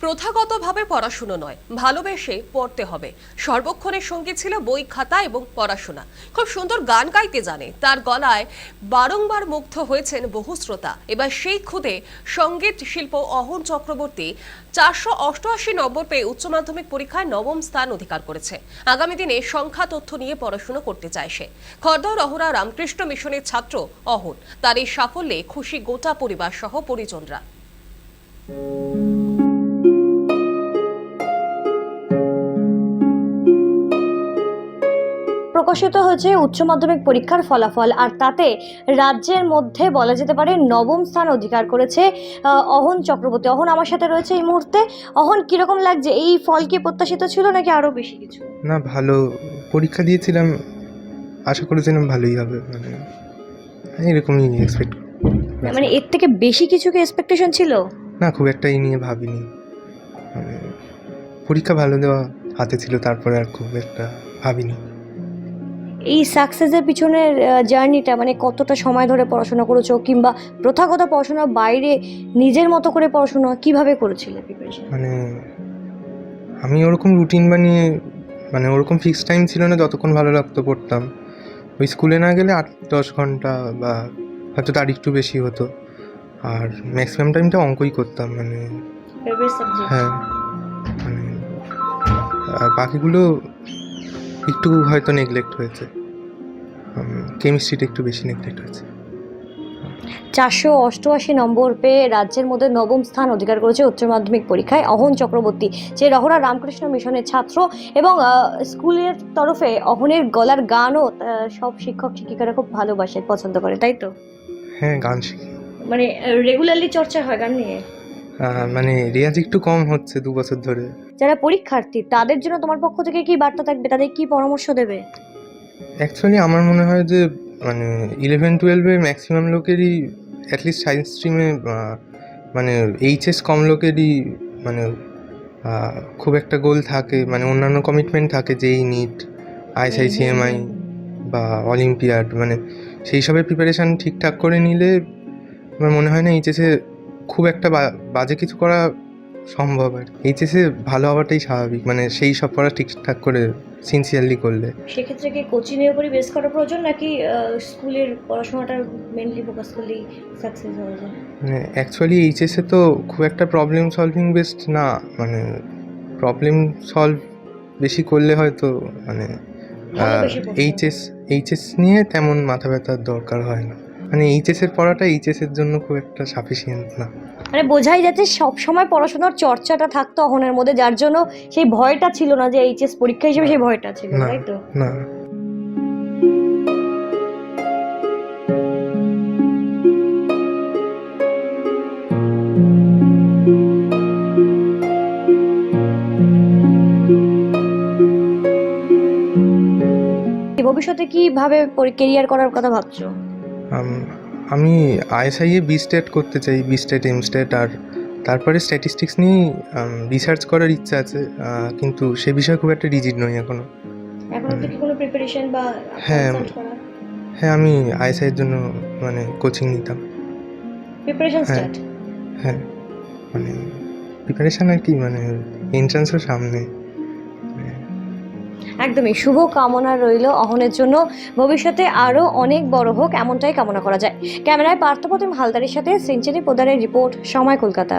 প্রথাগতভাবে পড়াশুনো নয়, ভালোবেসে পড়তে হবে। সর্বক্ষণের সঙ্গে ছিল বই, খাতা এবং পড়াশোনা। খুব সুন্দর গান গাইতে জানে। তার গলায় বারংবার মুগ্ধ হয়েছেন বহু শ্রোতা। এবার সেই খুদে সংগীত শিল্প অহন চক্রবর্তী চারশো অষ্টআশি নম্বর পেয়ে উচ্চ মাধ্যমিক পরীক্ষায় নবম স্থান অধিকার করেছে। আগামী দিনে সংখ্যা তথ্য নিয়ে পড়াশুনো করতে চায় সে। খর্দা রহরা রামকৃষ্ণ মিশনের ছাত্র অহন। তার এই সাফল্যে খুশি গোটা পরিবার সহ পরিজনরা। প্রকাশিত হয়েছে উচ্চ মাধ্যমিক পরীক্ষার ফলাফল আর তাতে রাজ্যের মধ্যে বলা যেতে পারে নবম স্থান অধিকার করেছে অহন চক্রবর্তী। অহন আমার সাথে রয়েছে এই মুহূর্তে। অহন কীরকম লাগছে? এই ফল কি প্রত্যাশিত ছিল নাকি আরও বেশি কিছু? না ভালো। পরীক্ষা দিয়েছিলাম আশা করেছিলাম ভালোই হবে মানে এরকমই এক্সপেক্ট মানে এর থেকে বেশি কিছু কি এক্সপেকটেশন ছিল? না খুব একটা এই নিয়ে ভাবিনি। মানে পরীক্ষা ভালো দেওয়া হাতে ছিল তারপরে আর খুব একটা ভাবিনি। এই সাকসেসের পিছনের জার্নিটা মানে কতটা সময় ধরে পড়াশোনা করেছ কিংবা প্রথাগত পড়াশোনার বাইরে নিজের মতো করে পড়াশোনা কীভাবে করেছিলে প্রিপারেশন মানে আমি ওরকম রুটিন বানিয়ে মানে ওরকম ফিক্সড টাইম ছিল না যতক্ষণ ভালো লাগতো পড়তাম। ওই স্কুলে না গেলে আট দশ ঘণ্টা বা হয়তো তার একটু বেশি হতো। আর ম্যাক্সিমাম টাইমটা অঙ্কই করতাম মানে হ্যাঁ মানে আর বাকিগুলো একটু হয়তো নেগলেক্ট হয়েছে। কেমিস্ট্রিটা একটু বেশি নেগলেক্ট হয়েছে। চারশো অষ্টআশি নম্বর পেয়ে রাজ্যের মধ্যে নবম স্থান অধিকার করেছে উচ্চ মাধ্যমিক পরীক্ষায় অহন চক্রবর্তী যে রহরা রামকৃষ্ণ মিশনের ছাত্র এবং আহ, স্কুলের তরফে অহনের গলার গানও সব শিক্ষক শিক্ষিকারা খুব ভালোবাসে পছন্দ করে তাই তো? হ্যাঁ গান শিখি। মানে রেগুলারলি চর্চা হয় গান নিয়ে? মানে রেয়াজ একটু কম হচ্ছে দু বছর ধরে। যারা পরীক্ষার্থী তাদের জন্য তোমার পক্ষ থেকে কি বার্তা থাকবে? তাদের কি পরামর্শ দেবে? অ্যাকচুয়ালি আমার মনে হয় যে মানে ইলেভেন টুয়েলভে ম্যাক্সিমাম লোকেরই অ্যাটলিস্ট সায়েন্স স্ট্রিমে মানে এইচএস কম লোকেরই মানে খুব একটা গোল থাকে মানে অন্যান্য কমিটমেন্ট থাকে যেই নিট আইসিআইসিএমআই বা অলিম্পিয়াড মানে সেই সবের প্রিপারেশান ঠিকঠাক করে নিলে আমার মনে হয় না এইচএসে খুব একটা বাজে কিছু করা সম্ভব আর এইচএসে ভালো হওয়াটাই স্বাভাবিক মানে সেই সব করা ঠিকঠাক করে সিনসিয়ারলি করলে। সেক্ষেত্রে কি কোচিংয়ের উপরই বেস করা প্রয়োজন নাকি স্কুলের পড়াশোনাটা মেনলি ফোকাস করলেই সাকসেস হওয়া যায়? মানে অ্যাকচুয়ালি এইচএসে তো খুব একটা প্রবলেম সলভিং বেসড না মানে প্রবলেম সলভ বেশি করলে হয়তো মানে। এইচএস এইচএস নিয়ে তেমন মাথা ব্যথার দরকার হয় না। মানে এইচএসের পড়াটা এইচএসের জন্য খুব একটা সাফিসিয়েন্ট না। মানে বোঝাই যাচ্ছে সব সময় পড়াশোনার চর্চাটা থাকতো অহনের মধ্যে যার জন্য সেই ভয়টা ছিল না যে এইচএস পরীক্ষা হিসেবে সেই ভয়টা ছিল না। তাই তো? না। ভবিষ্যতে কীভাবে কেরিয়ার করার কথা ভাবছ? আম- আমি আইএসআই এ বি স্টেট করতে চাই বি স্টেট এম স্টেট আর তারপরে স্ট্যাটিস্টিক্স নিয়ে রিসার্চ করার ইচ্ছা আছে কিন্তু সে বিষয়ে খুব একটা রিজিড নই এখনও এখন অব্দি কি কোনো প্রিপারেশন বা হ্যাঁ। হ্যাঁ আমি আইএসআই এর জন্য মানে কোচিং নিতাম হ্যাঁ। হ্যাঁ মানে প্রিপারেশান আর কি মানে এন্ট্রান্সও সামনে একদমই শুভ কামনা রইল অহনের জন্য। ভবিষ্যতে আরও অনেক বড় হোক এমনটাই কামনা করা যায়। ক্যামেরায় পার্থপ্রতিম হালদারের সাথে সেঞ্চুরি পোদারের রিপোর্ট সময় কলকাতা।